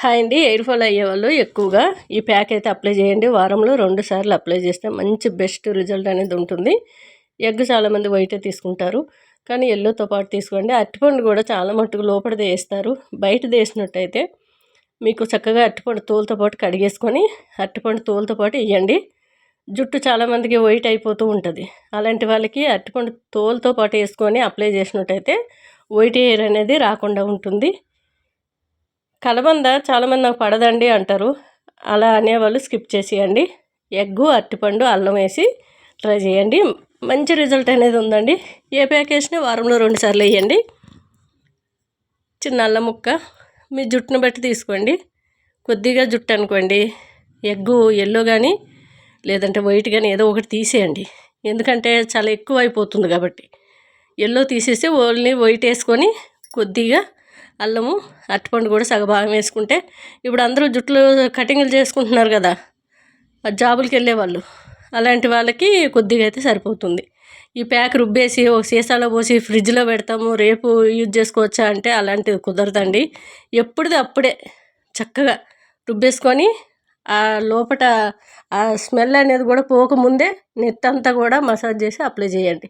Hi అండి hair fall అయ్యే వాళ్ళు ఎక్కువగా. ఈ ప్యాక్ అయితే అప్లై చేయండి. వారంలో రెండు సార్లు అప్లై చేస్తే మంచి బెస్ట్ రిజల్ట్ అనేది ఉంటుంది. ఎగ్ చాలామంది వైటే తీసుకుంటారు. కానీ ఎల్లోతో పాటు తీసుకోండి. అరటిపండు కూడా చాలా మట్టుకు లోపలిది వేస్తారు బయట వేసినట్టయితే మీకు చక్కగా అరటిపండు తోలుతో పాటు కడిగేసుకొని అరటిపండు తోలుతో పాటు వేయండి జుట్టు చాలామందికి వైట్ అయిపోతూ ఉంటుంది. అలాంటి వాళ్ళకి అరటిపండు తోలుతో పాటు వేసుకొని అప్లై చేసినట్టయితే వైట్ హెయిర్ అనేది రాకుండా ఉంటుంది. కలబంద చాలామంది నాకు పడదండి అంటారు. అలా అనేవాళ్ళు స్కిప్ చేసేయండి. ఎగ్గు అరటిపండు అల్లం వేసి ట్రై చేయండి. మంచి రిజల్ట్ అనేది ఉందండి. ఏ ప్యాకేజ్ని వారంలో రెండుసార్లు వేయండి. చిన్న అల్లం ముక్క మీ జుట్టును బట్టి తీసుకోండి. కొద్దిగా జుట్టు అనుకోండి. ఎగ్గు ఎల్లో కానీ లేదంటే వైట్ కానీ ఏదో ఒకటి తీసేయండి. ఎందుకంటే చాలా ఎక్కువ అయిపోతుంది కాబట్టి. ఎల్లో తీసేసి ఓన్లీ వైట్ వేసుకొని కొద్దిగా అల్లము అరటిపండు కూడా సగభాగం వేసుకుంటే ఇప్పుడు అందరూ జుట్లు కటింగ్లు చేసుకుంటున్నారు కదా జాబులకి వెళ్ళేవాళ్ళు అలాంటి వాళ్ళకి కొద్దిగా అయితే సరిపోతుంది. ఈ ప్యాక్ రుబ్బేసి ఒక సీసాలో పోసి ఫ్రిడ్జ్లో పెడతాము రేపు యూజ్ చేసుకోవచ్చా అంటే అలాంటిది కుదరదండి. ఎప్పుడుది అప్పుడే చక్కగా రుబ్బేసుకొని ఆ లోపల ఆ స్మెల్ అనేది కూడా పోకముందే నెత్తంతా కూడా మసాజ్ చేసి అప్లై చేయండి.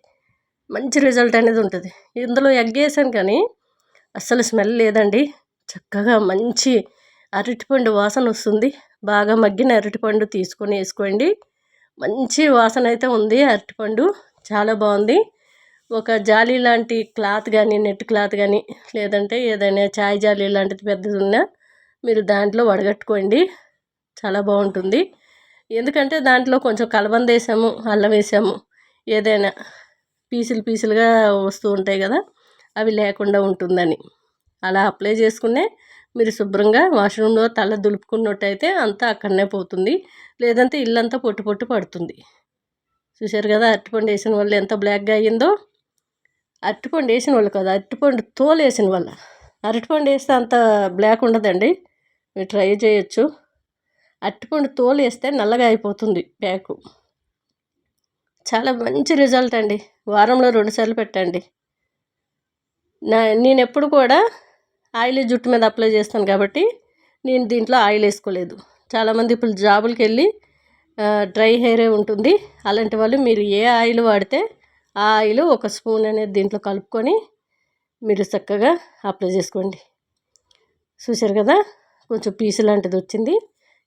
మంచి రిజల్ట్ అనేది ఉంటుంది. ఇందులో ఎగ్ వేసాను కానీ అస్సలు స్మెల్ లేదండి. చక్కగా మంచి అరటిపండు వాసన వస్తుంది. బాగా మగ్గిన అరటిపండు తీసుకొని వేసుకోండి. మంచి వాసన అయితే ఉంది అరటిపండు. చాలా బాగుంది. ఒక జాలి లాంటి క్లాత్ కానీ నెట్ క్లాత్ కానీ లేదంటే ఏదైనా చాయ్ జాలి లాంటిది పెద్దది ఉన్నా మీరు దాంట్లో వడగట్టుకోండి. చాలా బాగుంటుంది. ఎందుకంటే దాంట్లో కొంచెం కలబంద వేసాము అల్లం వేసాము ఏదైనా పీసులు పీసులుగా వస్తూ ఉంటాయి కదా. అవి లేకుండా ఉంటుందని. అలా అప్లై చేసుకునే మీరు శుభ్రంగా వాష్రూమ్లో తల దులుపుకున్నట్టయితే అంతా అక్కడనే పోతుంది. లేదంటే ఇల్లంతా పొట్టు పొట్టు పడుతుంది. చూశారు కదా అరటిపండు వేసిన వాళ్ళు ఎంత బ్లాక్గా అయ్యిందో. అరటిపండు వేసిన వాళ్ళు కదా అరటిపండు తోలు వేసిన వల్ల అరటిపండు వేస్తే అంత బ్లాక్ ఉండదండి. మీరు ట్రై చేయొచ్చు. అరటిపండు తోలు వేస్తే నల్లగా అయిపోతుంది ప్యాకు. చాలా మంచి రిజల్ట్ అండి. వారంలో రెండుసార్లు పెట్టండి. నా నేను ఎప్పుడు కూడా ఆయిల్ జుట్టు మీద అప్లై చేస్తాను కాబట్టి నేను దీంట్లో ఆయిల్ వేసుకోలేదు. చాలామంది ఇప్పుడు జాబులకి వెళ్ళి డ్రై హెయిరే ఉంటుంది. అలాంటి వాళ్ళు మీరు ఏ ఆయిల్ వాడితే ఆ ఆయిల్ ఒక స్పూన్ అనేది దీంట్లో కలుపుకొని మీరు చక్కగా అప్లై చేసుకోండి. చూసారు కదా? కొంచెం పీసు లాంటిది వచ్చింది.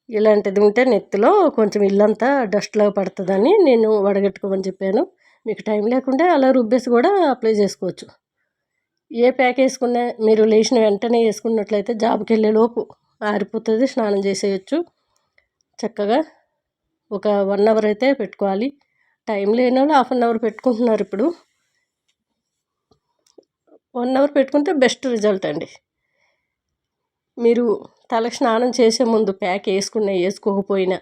ఇలాంటిది ఉంటే నెత్తిలో కొంచెం ఇల్లంతా డస్ట్లో పడుతుందని నేను వడగట్టుకోమని చెప్పాను. మీకు టైం లేకుండా అలా రుబ్బేసి కూడా అప్లై చేసుకోవచ్చు. ఏ ప్యాక్ వేసుకున్నా మీరు లేచిన వెంటనే వేసుకున్నట్లయితే జాబ్కి వెళ్ళే లోపు ఆరిపోతుంది స్నానం చేసేయచ్చు. చక్కగా ఒక వన్ అవర్ అయితే పెట్టుకోవాలి. టైం లేని వాళ్ళు హాఫ్ అన్ అవర్ పెట్టుకుంటున్నారు ఇప్పుడు. వన్ అవర్ పెట్టుకుంటే బెస్ట్ రిజల్ట్ అండి. మీరు తలకు స్నానం చేసే ముందు ప్యాక్ వేసుకున్నా వేసుకోకపోయినా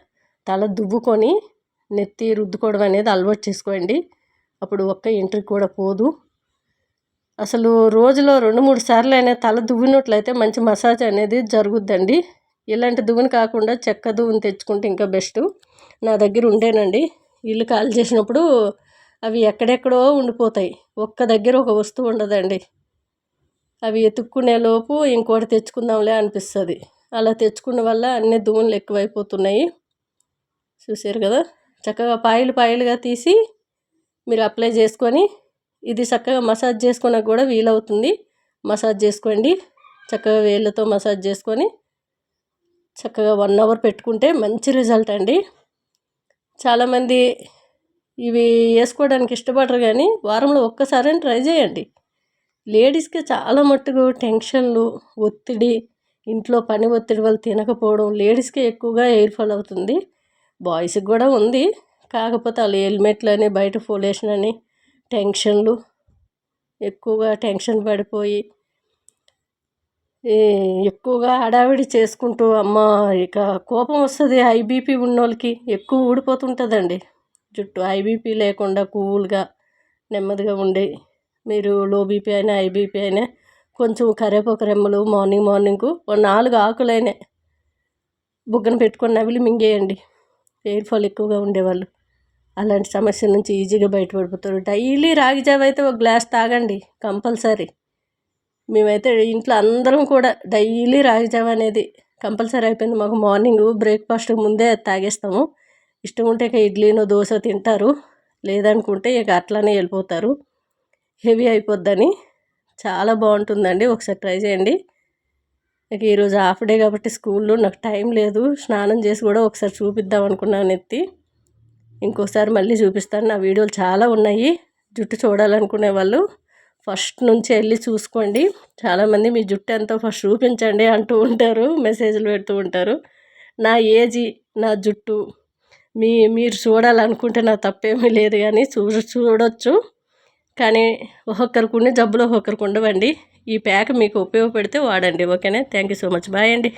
తల దువ్వుకొని నెత్తి రుద్దుకోవడం అనేది అలవాటు చేసుకోండి. అప్పుడు ఒక్క ఇంటికి కూడా పోదు. అసలు రోజులో రెండు మూడు సార్లు అయినా తల దువ్వినట్లయితే మంచి మసాజ్ అనేది జరుగుద్దండి. ఇలాంటి దువ్వుని కాకుండా చెక్క దువ్వుని తెచ్చుకుంటే ఇంకా బెస్ట్. నా దగ్గర ఉండేనండి. ఇల్లు కాల్ చేసినప్పుడు అవి ఎక్కడెక్కడో ఉండిపోతాయి. ఒక్క దగ్గర ఒక వస్తువు ఉండదండి. అవి ఎత్తుక్కునే లోపు ఇంకోటి తెచ్చుకుందాంలే అనిపిస్తుంది. అలా తెచ్చుకున్న వల్ల అన్ని దువ్వులు ఎక్కువైపోతున్నాయి. చూసారు కదా? చక్కగా పాయలు పాయలుగా తీసి మీరు అప్లై చేసుకొని ఇది చక్కగా మసాజ్ చేసుకోవడానికి కూడా వీలవుతుంది. మసాజ్ చేసుకోండి. చక్కగా వేళ్ళతో మసాజ్ చేసుకొని చక్కగా వన్ అవర్ పెట్టుకుంటే మంచి రిజల్ట్ అండి. చాలామంది ఇవి వేసుకోవడానికి ఇష్టపడరు కానీ వారంలో ఒక్కసారి ట్రై చేయండి. లేడీస్కి చాలా మట్టుకు టెన్షన్లు ఒత్తిడి ఇంట్లో పని ఒత్తిడి వల్ల తినకపోవడం లేడీస్కి ఎక్కువగా ఎయిర్ ఫాల్ అవుతుంది. బాయ్స్కి కూడా ఉంది. కాకపోతే వాళ్ళు హెల్మెట్లు అని బయట ఫోలేషన్ అని టెన్షన్లు ఎక్కువగా టెన్షన్ పడిపోయి ఎక్కువగా హడావిడి చేసుకుంటూ అమ్మ ఇక కోపం వస్తుంది ఐబీపీ ఉన్నోళ్ళకి ఎక్కువ ఊడిపోతుంటుందండి. జుట్టు ఐబీపీ లేకుండా కూల్గా నెమ్మదిగా ఉండి మీరు లో బీపీ అయినా ఐబీపీ అయినా కొంచెం కరేపాకు రెమ్మలు మార్నింగ్ మార్నింగ్ నాలుగు ఆకులైనా బుగ్గన పెట్టుకొని నవిలి మింగేయండి. ఎయిర్ ఫాల్ ఎక్కువగా ఉండేవాళ్ళు. అలాంటి సమస్య నుంచి ఈజీగా బయటపడిపోతారు. డైలీ రాగి జావ అయితే ఒక గ్లాస్ తాగండి కంపల్సరీ. మేమైతే ఇంట్లో అందరం కూడా డైలీ రాగి జావ అనేది కంపల్సరీ అయిపోయింది. మాకు మార్నింగ్ బ్రేక్ఫాస్ట్ ముందే తాగేస్తాము. ఇష్టం ఉంటే ఇక ఇడ్లీనో దోశ తింటారు. లేదనుకుంటే ఇక అట్లానే వెళ్ళిపోతారు. హెవీ అయిపోద్దని చాలా బాగుంటుందండి. ఒకసారి ట్రై చేయండి. ఇక ఈరోజు హాఫ్ డే కాబట్టి స్కూల్లో నాకు టైం లేదు. స్నానం చేసి కూడా ఒకసారి చూపిద్దాం అనుకున్నాను ఎత్తి ఇంకోసారి మళ్ళీ చూపిస్తాను. నా వీడియోలు చాలా ఉన్నాయి. జుట్టు చూడాలనుకునే వాళ్ళు ఫస్ట్ నుంచి వెళ్ళి చూసుకోండి. చాలామంది మీ జుట్టు ఎంతో ఫస్ట్ చూపించండి అంటూ ఉంటారు మెసేజ్లు పెడుతూ ఉంటారు. నా ఏజీ నా జుట్టు మీ మీరు చూడాలనుకుంటే నా తప్పేమీ లేదు కానీ చూ చూడొచ్చు. కానీ ఒక్కొక్కరికి ఉండే జబ్బులు ఒక్కొక్కరికి ఉండవండి. ఈ ప్యాక్ మీకు ఉపయోగపడితే వాడండి ఓకేనే? Thank you so much. Bye అండి.